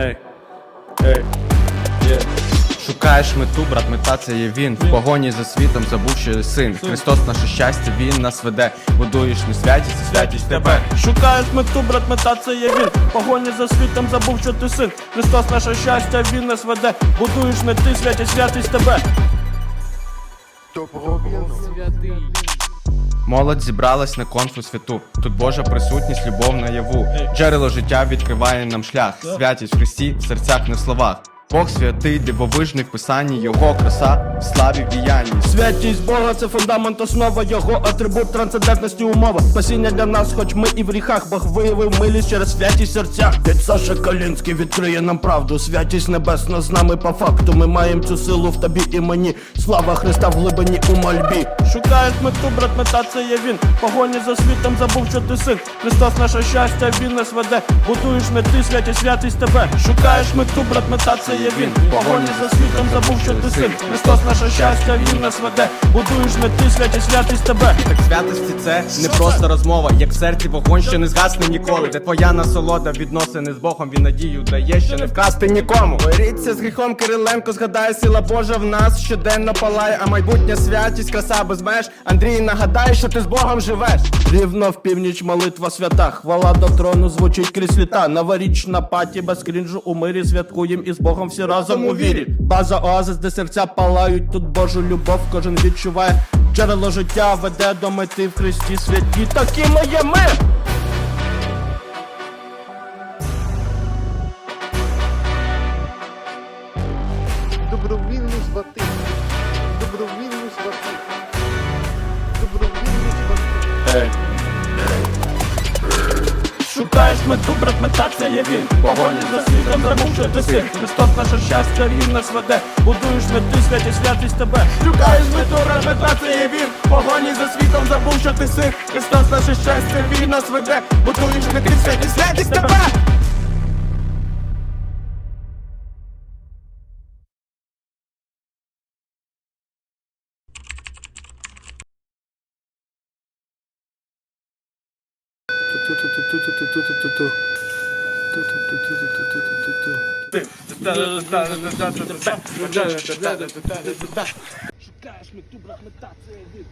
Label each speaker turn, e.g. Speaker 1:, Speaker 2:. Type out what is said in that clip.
Speaker 1: Ей, ей, є.
Speaker 2: Шукаєш мету, брат, мета це є він. В погоні за світом забув, що є син. Христос наше щастя, він нас веде. Будуєш не святість, а святість тебе.
Speaker 1: Шукаєш мету, брат, мета це є він. В Погоні за світом забув, що ти син. Христос наше щастя, він нас веде. Будуєш не ти, святість, святість тебе.
Speaker 2: Молодь зібралась на конфу святу. Тут Божа присутність, любов наяву. Джерело життя відкриває нам шлях. Святість в Христі, в серцях, не в словах. Бог святий, дивовижний в писанні, його краса в славі в діянні.
Speaker 1: Святість Бога це фундамент, основа його атрибут трансцендентності умова. Спасіння для нас, хоч ми і в гріхах, Бог виявив милість через святість серця. Дядь Саша Калінський відкриє нам правду. Святість небесна з нами по факту. Ми маємо цю силу в тобі і мені. Слава Христа в глибині у мольбі. Шукаєш мету, брат, мета це є він. Погоні за світом забув, що ти син. Христос наше щастя, він нас веде. Будуєш не ти, святість, святість тебе. Шукаєш мету, брат, мета це є він. Погоні за світом забув, що ти син. Христос наше щастя, він нас веде. Будуєш не ти, святість, святість тебе.
Speaker 2: Так святості це не просто розмова, як в серці вогонь, що не згасне ніколи. Де твоя насолода, відносини з Богом, він надію дає, що не вкрасти нікому. Боріться з гріхом Кириленко, згадає сила Божа в нас щоденно палає, а майбутня святість, краса без меж. Андрій, нагадай, що ти з Богом живеш.
Speaker 1: Рівно в північ молитва свята, хвала до трону звучить крізь літа. Новорічна паті без крінжу у мирі святкуєм і з Богом всі разом у вірі. База оазис, де серця палають, тут Божу любов кожен відчуває. Джерело життя веде до мети в Христі святі. Такі ми є ми.
Speaker 3: Добровільно свати. Добровільно свати. Добровільно свати.
Speaker 1: Шукаєш мету, брат, мета це є він. Погоні за світом ти син. Христос наше щастя, він нас веде. Будуєш мети, святі, святість, тебе. Шукаєш мету, брат, мета це є він. Погоні за світом забув, що ти син. Христос наше щастя, він нас веде. Будуєш не святі святість тебе. Шукаєш мету, брат, мета це є він.